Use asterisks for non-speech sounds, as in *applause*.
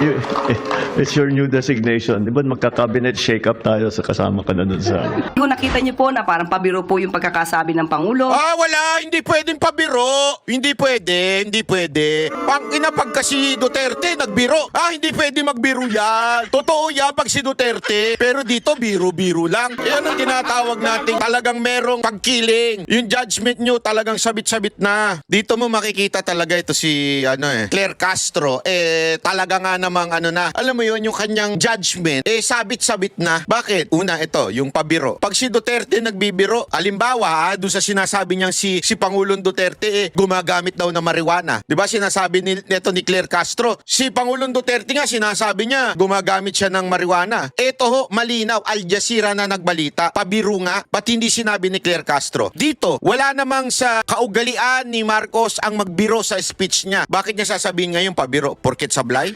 you- *laughs* it's your new designation. Di ba magka-cabinet shake-up tayo sa kasama ka na dun sa... Kung nakita niyo po na parang pabiro po yung pagkakasabi ng Pangulo. Ah, wala. Hindi pwedeng pabiro. Hindi pwede. Hindi pwede. Pag inapag kasi Duterte, nagbiro. Ah, hindi pwede magbiro yan. Totoo yan pag si Duterte. Pero dito, biro-biro lang. Yan ang tinatawag natin. Talagang merong pagkiling. Yung judgment nyo talagang sabit-sabit na. Dito mo makikita talaga ito si ano eh, Claire Castro. Eh, talaga nga namang ano na. Alam mo yun, yung kanyang judgment, eh, sabit-sabit na. Bakit? Una, ito, yung pabiro. Pag si Duterte nagbibiro, alimbawa, ha, doon sa sinasabi niyang si, si Pangulong Duterte, eh, gumagamit daw ng marijuana. Ba sinasabi ni, neto ni Claire Castro? Si Pangulong Duterte nga, sinasabi niya, gumagamit siya ng marijuana. Ito ho, malinaw, Al Jazeera na nagbalita. Pabiro nga, ba't hindi sinabi ni Claire Castro? Dito, wala namang sa kaugalian ni Marcos ang magbiro sa speech niya. Bakit niya sasabihin ngayon pabiro? Porket sablay?